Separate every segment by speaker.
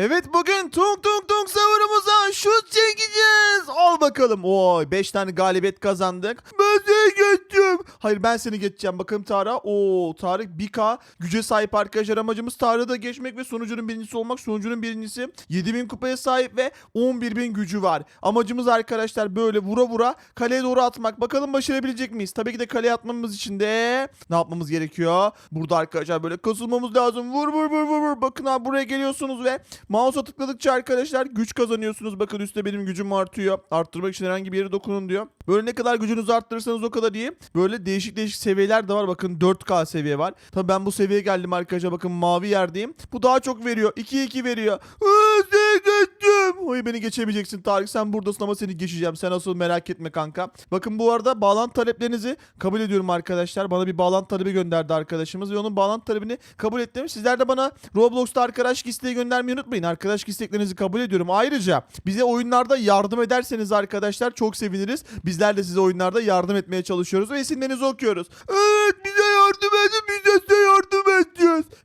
Speaker 1: Evet bugün tung tung tung savurumuza şut çekeceğiz. Al bakalım. Oy 5 tane galibiyet kazandık. Ben seni geçeceğim. Hayır ben seni geçeceğim. Bakalım Tara. Oo Tarık 1K güce sahip arkadaşlar. Amacımız Tarık'ı da geçmek ve sonucunun birincisi olmak. Sonucunun birincisi 7000 kupaya sahip ve 11000 gücü var. Amacımız arkadaşlar böyle vura vura kaleye doğru atmak. Bakalım başarabilecek miyiz? Tabii ki de kaleye atmamız için de ne yapmamız gerekiyor? Burada arkadaşlar böyle kasılmamız lazım. Vur vur vur vur vur. Bakın abi buraya geliyorsunuz ve mouse'a tıkladıkça arkadaşlar güç kazanıyorsunuz. Bakın üstte benim gücüm artıyor. Arttırmak için herhangi bir yere dokunun diyor. Böyle ne kadar gücünüzü arttırırsanız o kadar iyi. Böyle değişik değişik seviyeler de var. Bakın 4K seviye var. Tabii ben bu seviyeye geldim arkadaşlar. Bakın mavi yerdeyim. Bu daha çok veriyor. 2-2 veriyor. Geçtim. Oy beni geçemeyeceksin Tarık. Sen buradasın ama seni geçeceğim. Sen asıl merak etme kanka. Bakın bu arada bağlantı taleplerinizi kabul ediyorum arkadaşlar. Bana bir bağlantı talebi gönderdi arkadaşımız ve onun bağlantı talebini kabul ettim. Sizler de bana Roblox'ta arkadaş isteği göndermeyi unutmayın. Arkadaş isteklerinizi kabul ediyorum. Ayrıca bize oyunlarda yardım ederseniz arkadaşlar çok seviniriz. Bizler de size oyunlarda yardım etmeye çalışıyoruz ve isimlerinizi okuyoruz. Evet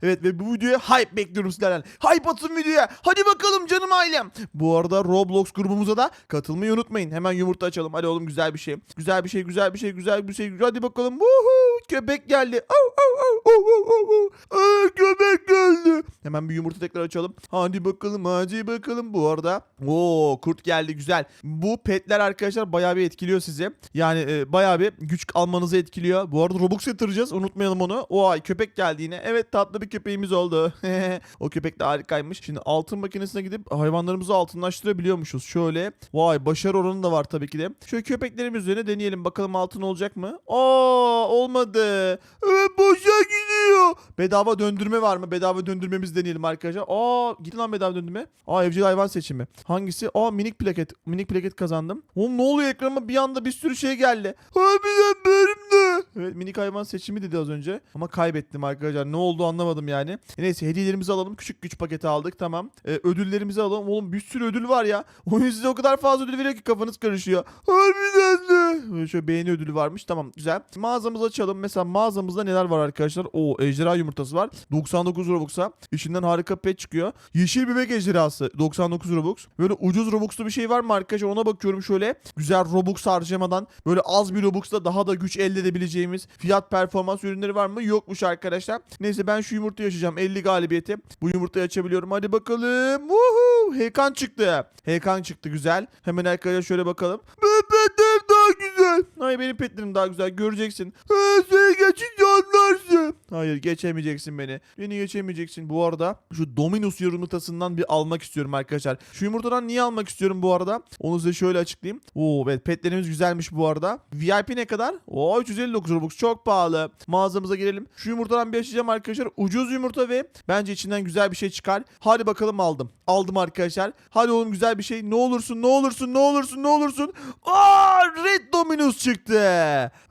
Speaker 1: Evet ve bu videoya hype bekliyorum sizlerden. Hype atın videoya. Hadi bakalım canım ailem. Bu arada Roblox grubumuza da katılmayı unutmayın. Hemen yumurta açalım. Hadi oğlum güzel bir şey. Güzel bir şey, güzel bir şey, güzel bir şey. Hadi bakalım. Woohoo! Köpek geldi. Au, au, au, au, au, au, au. Aa, köpek geldi. Hemen bir yumurta tekrar açalım. Hadi bakalım, hadi bakalım. Bu arada Oo kurt geldi güzel. Bu petler arkadaşlar bayağı bir etkiliyor sizi. Yani e, bayağı bir güç almanızı etkiliyor. Bu arada Robux yatıracağız. Unutmayalım onu. O ay köpek geldi yine. Evet tatlı bir köpeğimiz oldu. o köpek de harikaymış. Şimdi altın makinesine gidip hayvanlarımızı altınlaştırabiliyormuşuz. Şöyle. Vay başarı oranı da var tabii ki de. Şöyle köpeklerimiz üzerine deneyelim. Bakalım altın olacak mı? Aa olmadı. Evet boşa gidiyor. Bedava döndürme var mı? Bedava döndürmemizi deneyelim arkadaşlar. Aa gitti lan bedava döndürme. Aa evcil hayvan seçimi. Hangisi? Aa minik plaket. Minik plaket kazandım. Oğlum ne oluyor ekranıma bir anda bir sürü şey geldi. Harbiden benim. Evet minik hayvan seçimi dedi az önce. Ama kaybettim arkadaşlar. Ne oldu anlamadım yani. Neyse hediyelerimizi alalım. Küçük güç paketi aldık tamam. Ee, ödüllerimizi alalım. Oğlum bir sürü ödül var ya. Oyun size o kadar fazla ödül veriyor ki kafanız karışıyor. Harbiden de. Şöyle beğeni ödülü varmış. Tamam güzel. Mağazamızı açalım. Mesela mağazamızda neler var arkadaşlar? O ejderha yumurtası var. 99 Robux'a. İçinden harika pet çıkıyor. Yeşil bebek ejderhası. 99 Robux. Böyle ucuz Robux'lu bir şey var mı arkadaşlar? Ona bakıyorum şöyle. Güzel Robux harcamadan. Böyle az bir Robux'la daha da güç elde edebileceğimiz fiyat performans ürünleri var mı? Yokmuş arkadaşlar. Neyse ben şu yumurtayı açacağım. 50 galibiyeti. Bu yumurtayı açabiliyorum. Hadi bakalım. Woohoo! Hekan çıktı. Hekan çıktı güzel. Hemen arkadaşlar şöyle bakalım. Petlerim daha güzel. Hayır benim petlerim daha güzel. Göreceksin. Ha, seni geçince anlarsın. Hayır geçemeyeceksin beni. Beni geçemeyeceksin. Bu arada şu Dominus yumurtasından bir almak istiyorum arkadaşlar. Şu yumurtadan niye almak istiyorum bu arada? Onu size şöyle açıklayayım. Oo evet petlerimiz güzelmiş bu arada. VIP ne kadar? Oo 359 Robux çok pahalı. Mağazamıza girelim. Şu yumurtadan bir açacağım arkadaşlar. Ucuz yumurta ve bence içinden güzel bir şey çıkar. Hadi bakalım aldım. Aldım arkadaşlar. Hadi oğlum güzel bir şey. Ne olursun ne olursun ne olursun ne olursun. Aa Red Dominus çıktı.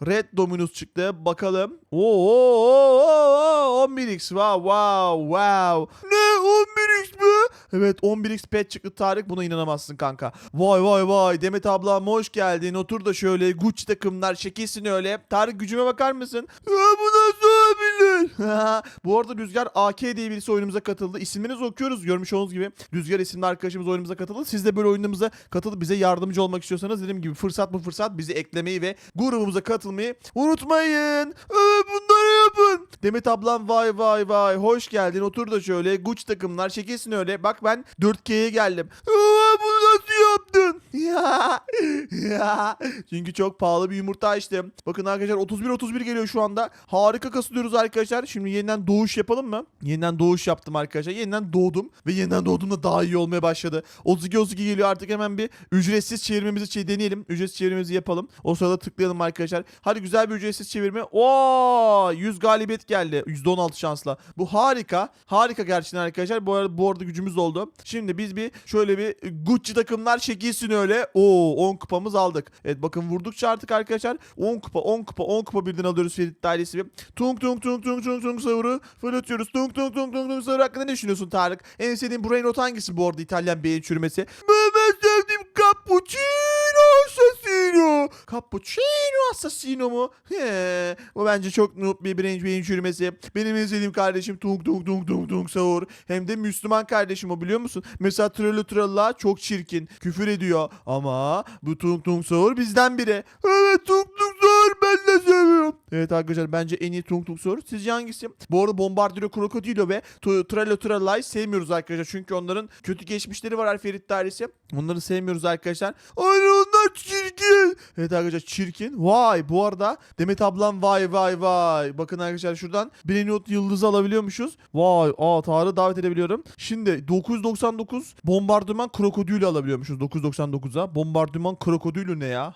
Speaker 1: Red Dominus çıktı. Bakalım. Oo, oo, oo, 11x. Wow wow wow. Ne 11x mi? Evet 11x pet çıktı Tarık. Buna inanamazsın kanka. Vay vay vay. Demet ablam hoş geldin. Otur da şöyle Gucci takımlar şekilsin öyle. Tarık gücüme bakar mısın? Ya bu nasıl olabilir? bu arada Rüzgar AK diye birisi oyunumuza katıldı. İsimlerinizi okuyoruz görmüş olduğunuz gibi. Rüzgar isimli arkadaşımız oyunumuza katıldı. Siz de böyle oyunumuza katılıp bize yardımcı olmak istiyorsanız dediğim gibi fırsat bu fırsat bizi eklemeyi ve grubumuza katılmayı unutmayın. Evet bunları yapın. Demet ablam vay vay vay hoş geldin. Otur da şöyle Gucci takımlar şekilsin öyle. Bak ben 4K'ye geldim. Nasıl yaptın? Ya, ya. Çünkü çok pahalı bir yumurta açtım. Bakın arkadaşlar 31-31 geliyor şu anda. Harika kasılıyoruz arkadaşlar. Şimdi yeniden doğuş yapalım mı? Yeniden doğuş yaptım arkadaşlar. Yeniden doğdum. Ve yeniden doğduğumda daha iyi olmaya başladı. 32-32 geliyor artık hemen bir ücretsiz çevirmemizi şey deneyelim. Ücretsiz çevirmemizi yapalım. O sırada tıklayalım arkadaşlar. Hadi güzel bir ücretsiz çevirme. Oo 100 galibiyet geldi. %16 şansla. Bu harika. Harika gerçekten arkadaşlar. Bu arada, bu arada gücümüz oldu. Şimdi biz bir şöyle bir Gucci takımlar şekilsin öyle. Oo 10 kupamız aldık. Evet bakın vurdukça artık arkadaşlar 10 kupa 10 kupa 10 kupa birden alıyoruz Ferit dairesi bir. Tung tung tung tung tung tung savuru fırlatıyoruz. Tung tung tung tung tung savuru hakkında ne düşünüyorsun Tarık? En sevdiğin brain rot hangisi bu arada İtalyan beyin çürümesi? Ben sevdiğim cappuccino assassino. Cappuccino assassino mu? He, bu bence çok noob bir birinci beyin çürümesi. Benim en sevdiğim kardeşim tung tung tung tung tung sahur. Hem de Müslüman kardeşim o biliyor musun? Mesela trolü tralla çok çirkin. Küfür ediyor. Ama bu tung tung sahur bizden biri. Evet tung tung sahur ben de seviyorum. Evet arkadaşlar bence en iyi tung tung sahur. Sizce hangisi? Bu arada Bombardiro Krokodilo ve Trello Trella'yı sevmiyoruz arkadaşlar. Çünkü onların kötü geçmişleri var Ferit dairesi. Onları sevmiyoruz arkadaşlar. Aynen onlar çirkin. Evet arkadaşlar çirkin. Vay bu arada Demet ablam vay vay vay. Bakın arkadaşlar şuradan Breniot yıldızı alabiliyormuşuz. Vay aa Tarık'ı davet edebiliyorum. Şimdi 999 bombardıman krokodili alabiliyormuşuz 999'a. Bombardıman krokodili ne ya?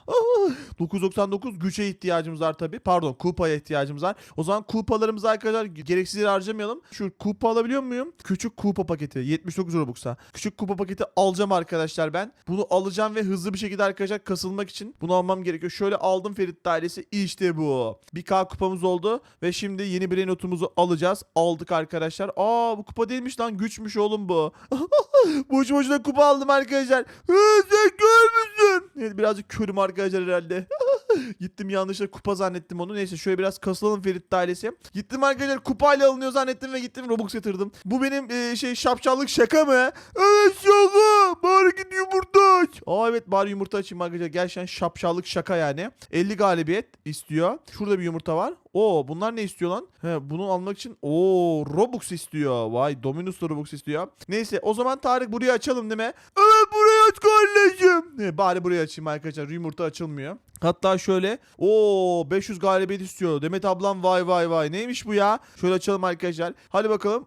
Speaker 1: 999 güce ihtiyacımız var tabi. Pardon kupaya ihtiyacımız var. O zaman kupalarımızı arkadaşlar gereksiz yere harcamayalım. Şu kupa alabiliyor muyum? Küçük kupa paketi 79 Robux'a. Küçük kupa paketi alacağım arkadaşlar ben. Bunu alacağım ve hızlı bir şekilde arkadaşlar kasılmak için bunu almam gerekiyor. Şöyle aldım Ferit dairesi. İşte bu. 1K kupamız oldu ve şimdi yeni bir notumuzu alacağız. Aldık arkadaşlar. Aa bu kupa değilmiş lan güçmüş oğlum bu. Boşu boşuna kupa aldım arkadaşlar. Hı, sen kör müsün? Evet, birazcık körüm arkadaşlar herhalde. Gittim yanlışlıkla kupa zannettim onu. Neyse şöyle biraz kasılalım Ferit ailesi. Gittim arkadaşlar kupayla alınıyor zannettim ve gittim Robux yatırdım. Bu benim e, şey şapşallık şaka mı? Evet şaka. Bari git yumurta aç. Aa evet bari yumurta açayım arkadaşlar. Gerçekten şapşallık şaka yani. 50 galibiyet istiyor. Şurada bir yumurta var. Oo bunlar ne istiyor lan? He bunu almak için oo Robux istiyor. Vay Dominus Robux istiyor. Neyse o zaman Tarık burayı açalım değil mi? Evet burayı aç kardeşim. Ne bari burayı açayım arkadaşlar. Yumurta açılmıyor. Hatta şöyle o 500 galibiyet istiyor. Demet ablam vay vay vay. Neymiş bu ya? Şöyle açalım arkadaşlar. Hadi bakalım.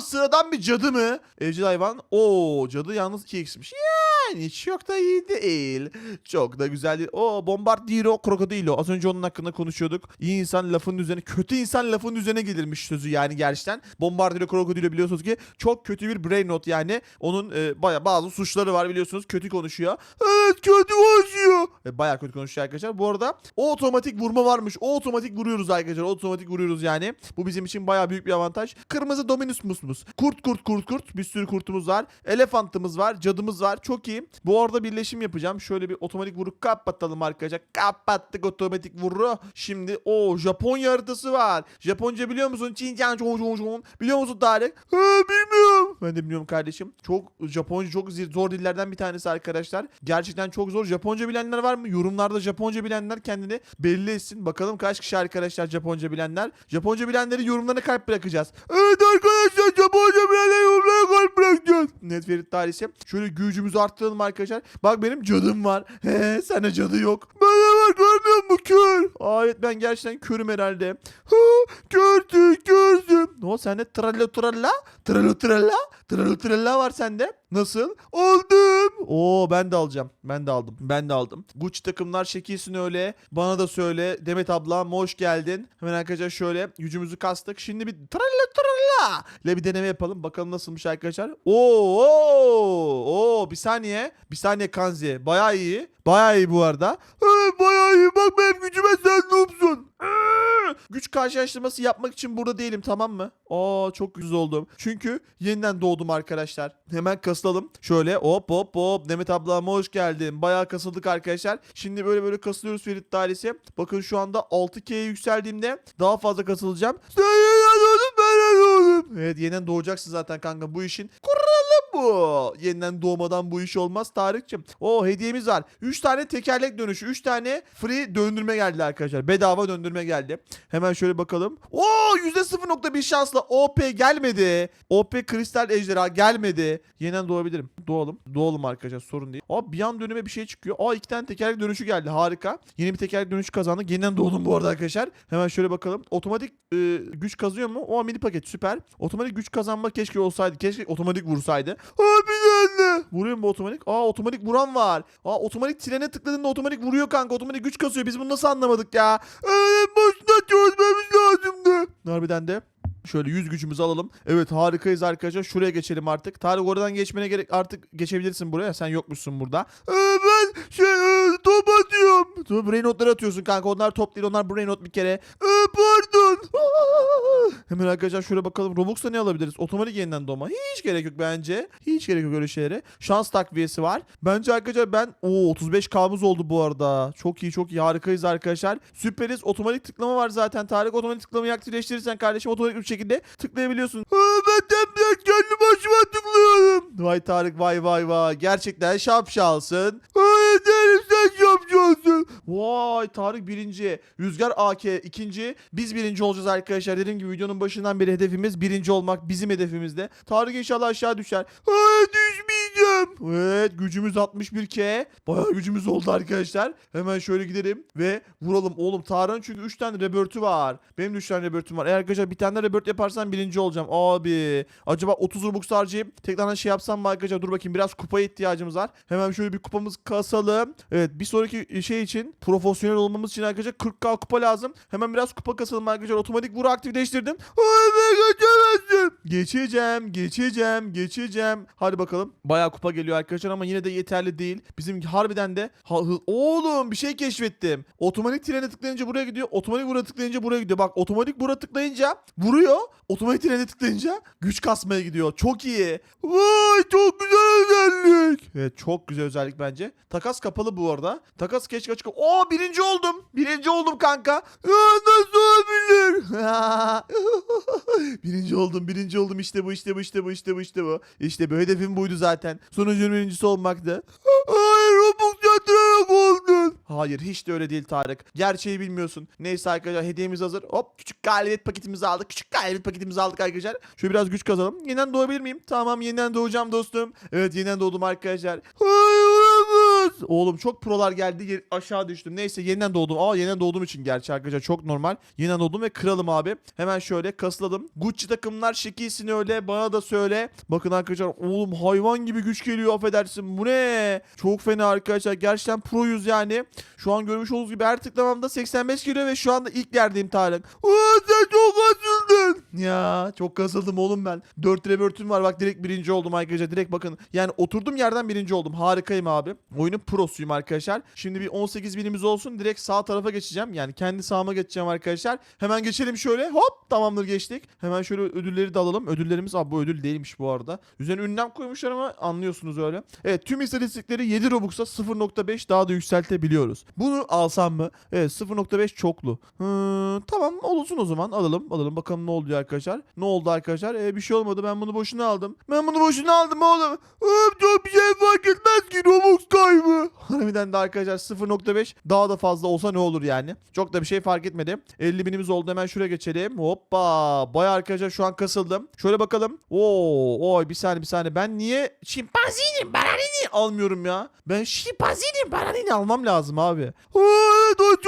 Speaker 1: Sıradan bir cadı mı? Evcil hayvan. Oo cadı yalnız 2x'miş. Yani çok da iyi değil. Çok da güzel değil. O Bombardiro Krokodilo. Az önce onun hakkında konuşuyorduk. İyi insan lafın üzerine, kötü insan lafın üzerine gelirmiş sözü yani gerçekten. Bombardiro Krokodilo biliyorsunuz ki çok kötü bir brain not yani. Onun e, baya bazı suçları var biliyorsunuz. Kötü konuşuyor. Evet kötü konuşuyor. E, baya kötü konuşuyor arkadaşlar. Bu arada o otomatik vurma varmış. O otomatik vuruyoruz arkadaşlar. O otomatik vuruyoruz yani. Bu bizim için baya büyük bir avantaj. Kırmızı Dominus musmus. Kurt kurt kurt kurt. Bir sürü kurtumuz var. Elefantımız var. Cadımız var. Çok iyi. Bu arada birleşim yapacağım. Şöyle bir otomatik vuru kapatalım arkadaşlar. Kapattık otomatik vuru. Şimdi o Japonya haritası var. Japonca biliyor musun? Çincan çon çon çon. Biliyor musun Tarık? Ha, bilmiyorum. Ben de biliyorum kardeşim. Çok Japonca çok zor dillerden bir tanesi arkadaşlar. Gerçekten çok zor. Japonca bilenler var mı? Yorumlarda Japonca bilenler kendini belli etsin. Bakalım kaç kişi arkadaşlar Japonca bilenler. Japonca bilenleri yorumlarına kalp bırakacağız. Evet arkadaşlar Japonca bilenleri yorumlarına kalp bırakacağız. Net Ferit tarihsi. Şöyle gücümüzü arttıralım arkadaşlar. Bak benim cadım var. He sende cadı yok. Bende var görmüyor musun kör? Aa evet ben gerçekten körüm herhalde. Ha, körsün körsün. Ne o sende trallo tralla? Trallo tralla? Trallo tralla var sende. Nasıl? Aldım. Oo ben de alacağım. Ben de aldım. Ben de aldım. Gucci takımlar şekilsin öyle. Bana da söyle. Demet ablam hoş geldin. Hemen arkadaşlar şöyle gücümüzü kastık. Şimdi bir tralla tralla ile bir deneme yapalım. Bakalım nasılmış arkadaşlar. Oo, oo, oo bir saniye. Bir saniye Kanzi. Bayağı iyi. Bayağı iyi bu arada. Evet bayağı iyi. Bak benim gücüme sen noobsun. Karşılaştırması yapmak için burada değilim tamam mı? Aa çok güzel oldum. Çünkü yeniden doğdum arkadaşlar. Hemen kasılalım. Şöyle hop hop hop. Demet ablam hoş geldin. Bayağı kasıldık arkadaşlar. Şimdi böyle böyle kasılıyoruz Ferit dairesi. Bakın şu anda 6K'ye yükseldiğimde daha fazla kasılacağım. Yeniden doğdun ben doğdum. Evet yeniden doğacaksın zaten kanka bu işin. Kuralı bu. Yeniden doğmadan bu iş olmaz Tarık'cığım. O hediyemiz var. 3 tane tekerlek dönüşü. 3 tane free döndürme geldi arkadaşlar. Bedava döndürme geldi. Hemen şöyle bakalım. Oo %0.1 şansla OP gelmedi. OP kristal ejderha gelmedi. Yeniden doğabilirim. Doğalım. Doğalım arkadaşlar sorun değil. Aa bir an dönüme bir şey çıkıyor. Aa iki tane tekerlek dönüşü geldi. Harika. Yeni bir tekerlek dönüşü kazandık. Yeniden doğdum bu arada arkadaşlar. Hemen şöyle bakalım. Otomatik e, güç kazıyor mu? O mini paket süper. Otomatik güç kazanma keşke olsaydı. Keşke otomatik vursaydı. Bir tane. Vuruyor mu otomatik? Aa otomatik vuran var. Aa otomatik trene tıkladığında otomatik vuruyor kanka. Otomatik güç kasıyor. Biz bunu nasıl anlamadık ya? Evet başına çözmemiz lazımdı. Harbiden de. Şöyle 100 gücümüzü alalım. Evet harikayız arkadaşlar. Şuraya geçelim artık. Tarık oradan geçmene gerek artık geçebilirsin buraya. Sen yokmuşsun burada. Ee, ben şey e, top atıyorum. Sonra brain notları atıyorsun kanka. Onlar top değil onlar brain not bir kere. Ee, pardon. Hemen arkadaşlar şöyle bakalım. Robux'ta ne alabiliriz? Otomatik yeniden doğma. Hiç gerek yok bence. Hiç gerek yok öyle şeylere. Şans takviyesi var. Bence arkadaşlar ben... Oo 35 K'mız oldu bu arada. Çok iyi çok iyi. Harikayız arkadaşlar. Süperiz. Otomatik tıklama var zaten. Tarık otomatik tıklamayı aktifleştirirsen kardeşim otomatik bir şekilde tıklayabiliyorsun. Ha, ben de kendi başıma tıklıyorum. Vay Tarık vay vay vay. Gerçekten şapşalsın. Hayır derim sen şapşalsın. Vay Tarık birinci. Rüzgar AK ikinci. Biz birinci olacağız arkadaşlar. Dediğim gibi videonun başından beri hedefimiz birinci olmak. Bizim hedefimizde. Tarık inşallah aşağı düşer. Hayır düşmeyeceğim. Evet gücümüz 61k. Bayağı gücümüz oldu arkadaşlar. Hemen şöyle gidelim ve vuralım. Oğlum Tarık'ın çünkü 3 tane rebirth'ü var. Benim de 3 tane rebirth'üm var. Eğer arkadaşlar bir tane rebirth yaparsam birinci olacağım. Abi. Acaba 30 Robux harcayıp tekrardan şey yapsam mı arkadaşlar? Dur bakayım biraz kupaya ihtiyacımız var. Hemen şöyle bir kupamız kasalım. Evet bir sonraki şey için profesyonel olmamız için arkadaşlar 40k kupa lazım. Hemen biraz kupa kasalım arkadaşlar. Otomatik vuru aktifleştirdim. Ay. Geçeceğim, geçeceğim, geçeceğim. Hadi bakalım. Bayağı kupa geliyor arkadaşlar ama yine de yeterli değil. Bizim harbiden de ha, hı- oğlum bir şey keşfettim. Otomatik trene tıklayınca buraya gidiyor. Otomatik bura tıklayınca buraya gidiyor. Bak otomatik bura tıklayınca vuruyor. Otomatik trene tıklayınca güç kasmaya gidiyor. Çok iyi. Vay çok güzel özellik. Evet çok güzel özellik bence. Takas kapalı bu arada. Takas keşke açık. Oo birinci oldum. Birinci oldum kanka. Nasıl olabilir? birinci oldum birinci oldum işte bu işte bu işte bu işte bu işte bu. İşte bu hedefim buydu zaten. Sonucunun birincisi olmaktı. Hayır Robux yatırarak oldun. Hayır hiç de öyle değil Tarık. Gerçeği bilmiyorsun. Neyse arkadaşlar hediyemiz hazır. Hop küçük galibiyet paketimizi aldık. Küçük galibiyet paketimizi aldık arkadaşlar. Şöyle biraz güç kazalım. Yeniden doğabilir miyim? Tamam yeniden doğacağım dostum. Evet yeniden doğdum arkadaşlar. Hayır olamaz. Oğlum çok prolar geldi. Aşağı düştüm. Neyse yeniden doğdum. Aa yeniden doğduğum için gerçi arkadaşlar çok normal. Yeniden doğdum ve kralım abi. Hemen şöyle kasladım. Gucci takımlar şekilsini öyle bana da söyle. Bakın arkadaşlar oğlum hayvan gibi güç geliyor affedersin. Bu ne? Çok fena arkadaşlar. Gerçekten proyuz yani. Şu an görmüş olduğunuz gibi her tıklamamda 85 geliyor ve şu anda ilk yerdeyim Tarık. Aa, sen çok kasıldın. Ya çok kasıldım oğlum ben. 4 rebirth'üm var bak direkt birinci oldum arkadaşlar. Direkt bakın yani oturdum yerden birinci oldum. Harikayım abi. Oyunun prosuyum arkadaşlar. Şimdi bir 18 binimiz olsun. Direkt sağ tarafa geçeceğim. Yani kendi sağıma geçeceğim arkadaşlar. Hemen geçelim şöyle. Hop tamamdır geçtik. Hemen şöyle ödülleri de alalım. Ödüllerimiz abi bu ödül değilmiş bu arada. Üzerine ünlem koymuşlar ama anlıyorsunuz öyle. Evet tüm istatistikleri 7 Robux'a 0.5 daha da yükseltebiliyoruz. Bunu alsam mı? Evet 0.5 çoklu. Hı, tamam olsun o zaman alalım. Alalım bakalım ne oluyor arkadaşlar. Ne oldu arkadaşlar? Ee, bir şey olmadı ben bunu boşuna aldım. Ben bunu boşuna aldım oğlum. Oğlum çok bir şey fark etmez ki Robux kaybı. Harbiden de arkadaşlar 0.5 daha da fazla olsa ne olur yani. Çok da bir şey fark etmedi. 50 binimiz oldu hemen şuraya geçelim. Hoppa. Baya arkadaşlar şu an kasıldım. Şöyle bakalım. Oo, oy bir saniye bir saniye. Ben niye şimpanzini bananini almıyorum ya? Ben şimpanzini bananini almam lazım abi. Evet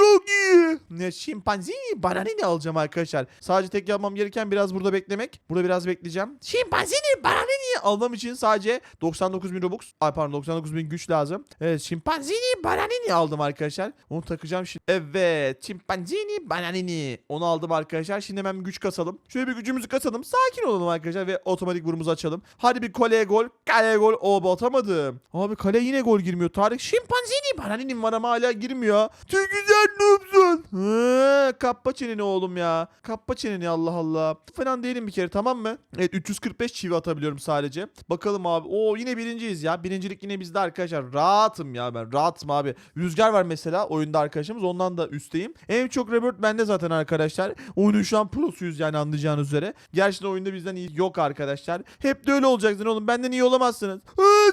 Speaker 1: o çok iyi. Ne şimpanzini bananini alacağım arkadaşlar. Sadece tek yapmam gereken biraz burada beklemek. Burada biraz bekleyeceğim. Şimpanzini bananini almam için sadece 99 bin Robux. Ay pardon 99 bin güç lazım. Evet şimpanzini bananini aldım arkadaşlar. Onu takacağım şimdi. Evet şimpanzini bananini. Onu aldım arkadaşlar. Şimdi hemen güç kasalım. Şöyle bir gücümüzü kasalım. Sakin olalım arkadaşlar ve otomatik vurumuzu açalım. Hadi bir kaleye gol. Kaleye gol. O atamadım. Abi kale yine gol girmiyor. Tarık şimpanzini bananinin var ama hala girmiyor. Çünkü sen noobsun. Hı, kappa çeneni oğlum ya. Kappa çeneni Allah Allah. Falan değilim bir kere tamam mı? Evet 345 çivi atabiliyorum sadece. Bakalım abi. Oo yine birinciyiz ya. Birincilik yine bizde arkadaşlar. Rahatım ya ben. Rahatım abi. Rüzgar var mesela oyunda arkadaşımız. Ondan da üstteyim. En çok Robert bende zaten arkadaşlar. Oyunun şu an prosuyuz yani anlayacağınız üzere. Gerçekten oyunda bizden iyi yok arkadaşlar. Hep de öyle olacaksın oğlum. Benden iyi olamazsınız.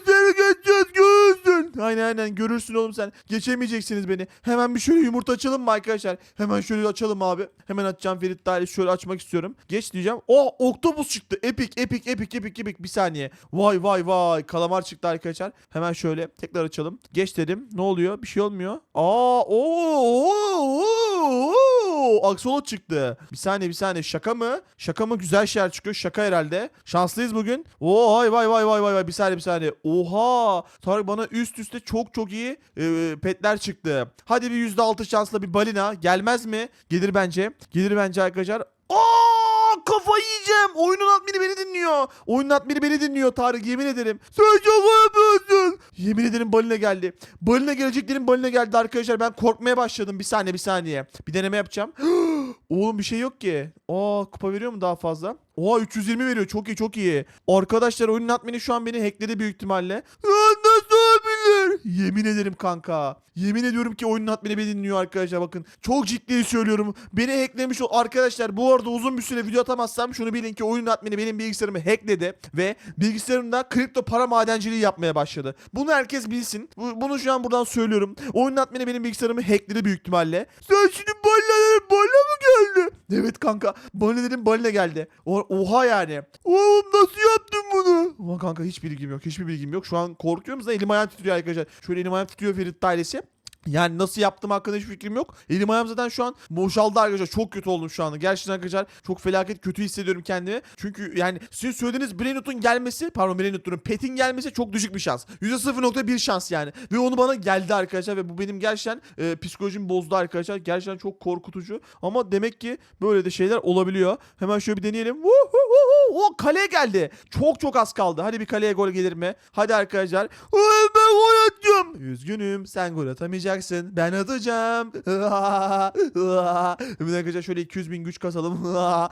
Speaker 1: Seni geçeceğiz görürsün. Aynen aynen görürsün oğlum sen. Geçemeyeceksiniz beni. Hemen bir şöyle yumurta açalım mı arkadaşlar? Hemen şöyle açalım abi. Hemen açacağım Ferit Dahil şöyle açmak istiyorum. Geç diyeceğim. Oh oktopus çıktı. Epik epik epik epik epik bir saniye. Vay vay vay kalamar çıktı arkadaşlar. Hemen şöyle tekrar açalım. Geç dedim. Ne oluyor? Bir şey olmuyor. Aa oo oo oo çıktı. Bir saniye bir saniye şaka mı? Şaka mı? Güzel şeyler çıkıyor. Şaka herhalde. Şanslıyız bugün. Oo vay vay vay vay vay vay bir saniye bir saniye. Oha! Tarık bana üst üste çok çok iyi e, petler çıktı. Hadi bir %6 şansla bir balina gelmez mi? Gelir bence. Gelir bence arkadaşlar. Aa, kafayı yiyeceğim. Oyunun admini beni dinliyor. Oyunun admini beni dinliyor Tarık yemin ederim. Sen şaka yapıyorsun. Yemin ederim balina geldi. Balina geleceklerin balina geldi arkadaşlar. Ben korkmaya başladım. Bir saniye bir saniye. Bir deneme yapacağım. Oğlum bir şey yok ki. Aa kupa veriyor mu daha fazla? Oha 320 veriyor. Çok iyi çok iyi. Arkadaşlar oyunun admini şu an beni hackledi büyük ihtimalle. Olabilir? Yemin ederim kanka. Yemin ediyorum ki oyunun admini beni dinliyor arkadaşlar bakın. Çok ciddi söylüyorum. Beni hacklemiş o. Arkadaşlar bu arada uzun bir süre video atamazsam şunu bilin ki oyunun admini benim bilgisayarımı hackledi. Ve bilgisayarımda kripto para madenciliği yapmaya başladı. Bunu herkes bilsin. Bu- Bunu şu an buradan söylüyorum. Oyunun admini benim bilgisayarımı hackledi büyük ihtimalle. Sen şimdi balinaların balina mı geldi? Evet kanka. Balinaların balina geldi. Oha yani. Oğlum nasıl yaptın? Ulan kanka hiç bilgim yok. Hiçbir bilgim yok. Şu an korkuyorum da elim ayağım titriyor arkadaşlar. Şöyle elim ayağım titriyor Ferit ailesi. Yani nasıl yaptım hakkında hiçbir fikrim yok. Elim ayağım zaten şu an boşaldı arkadaşlar. Çok kötü oldum şu anda. Gerçekten arkadaşlar çok felaket kötü hissediyorum kendimi. Çünkü yani sizin söylediğiniz Brainroot'un gelmesi, pardon Brainroot'un Pet'in gelmesi çok düşük bir şans. %0.1 şans yani. Ve onu bana geldi arkadaşlar ve bu benim gerçekten e, psikolojimi bozdu arkadaşlar. Gerçekten çok korkutucu. Ama demek ki böyle de şeyler olabiliyor. Hemen şöyle bir deneyelim. Vuhuhuhu. O kaleye geldi. Çok çok az kaldı. Hadi bir kaleye gol gelir mi? Hadi arkadaşlar. Ben gol atacağım. Üzgünüm sen gol atamayacaksın. Ben atacağım. Bir dakika şöyle 200 bin güç kasalım. Ay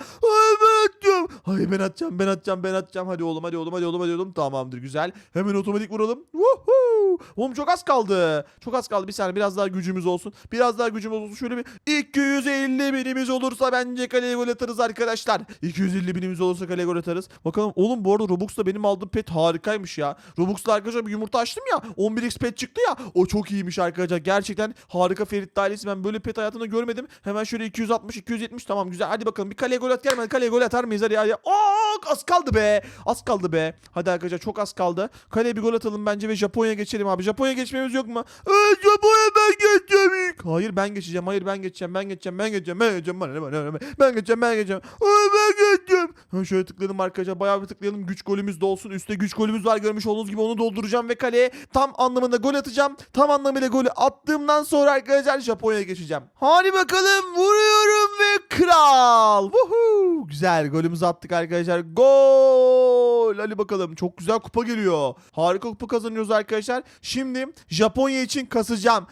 Speaker 1: ben Ay ben atacağım ben atacağım ben atacağım. Hadi oğlum hadi oğlum hadi oğlum hadi oğlum. Tamamdır güzel. Hemen otomatik vuralım. Woohoo. Oğlum çok az kaldı. Çok az kaldı. Bir saniye biraz daha gücümüz olsun. Biraz daha gücümüz olsun. Şöyle bir 250 binimiz olursa bence kaleye gol atarız arkadaşlar. 250 binimiz olursa kaleye gol atarız. Bakalım oğlum bu arada Robux'ta benim aldığım pet harikaymış ya. Robux'ta arkadaşlar bir yumurta açtım ya. 11x pet çıktı ya. O çok iyiymiş arkadaşlar. Gerçekten harika Ferit ailesi. Ben böyle pet hayatımda görmedim. Hemen şöyle 260 270 tamam güzel. Hadi bakalım bir kaleye gol at gelmedi. Kaleye gol atar mıyız hadi hadi. Aa, az kaldı be. Az kaldı be. Hadi arkadaşlar çok az kaldı. Kaleye bir gol atalım bence ve Japonya geçelim abi. Japonya geçmemiz yok mu? Ee, Japonya ben geçeceğim ilk. Hayır ben geçeceğim. Hayır ben geçeceğim. Ben geçeceğim. Ben geçeceğim. Ben geçeceğim. Bana ne. Ben geçeceğim. Ben geçeceğim. Ay ben geçeceğim. Ha, şöyle tıklayalım arkadaşlar. Bayağı bir tıklayalım. Güç golümüz de olsun. Üstte güç golümüz var. Görmüş olduğunuz gibi onu dolduracağım ve kaleye tam anlamında gol atacağım. Tam anlamıyla golü attığımdan sonra arkadaşlar Japonya'ya geçeceğim. Hadi bakalım vuruyorum kral. Woohoo. Güzel golümüzü attık arkadaşlar. Gol. Hadi bakalım. Çok güzel kupa geliyor. Harika kupa kazanıyoruz arkadaşlar. Şimdi Japonya için kasacağım.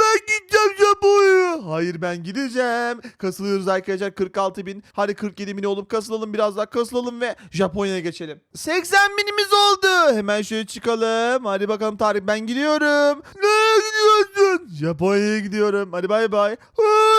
Speaker 1: Ben gideceğim Japonya'ya. Hayır ben gideceğim. Kasılıyoruz arkadaşlar 46 bin. Hadi 47 bin olup kasılalım biraz daha kasılalım ve Japonya'ya geçelim. 80 binimiz oldu. Hemen şöyle çıkalım. Hadi bakalım Tarık ben gidiyorum. Nereye gidiyorsun? Japonya'ya gidiyorum. Hadi bay bay. Hayır.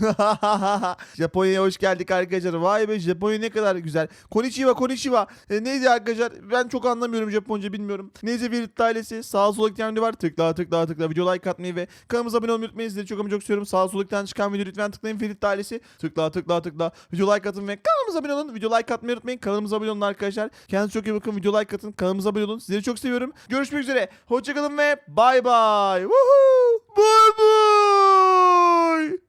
Speaker 1: Japonya'ya hoş geldik arkadaşlar. Vay be Japonya ne kadar güzel. Konnichiwa konnichiwa. E, neydi arkadaşlar? Ben çok anlamıyorum Japonca bilmiyorum. Neyse bir ailesi. Sağ sol ekranı var. Tıkla tıkla tıkla. Video like atmayı ve kanalımıza abone olmayı unutmayın. Sizleri çok ama çok seviyorum. Sağ sol ekranı çıkan video lütfen tıklayın. Ferit ailesi. Tıkla tıkla tıkla. Video like atın ve kanalımıza abone olun. Video like atmayı unutmayın. Kanalımıza abone olun arkadaşlar. Kendinize çok iyi bakın. Video like atın. Kanalımıza abone olun. Sizleri çok seviyorum. Görüşmek üzere. Hoşçakalın ve bay bay. Woohoo. Bay bay.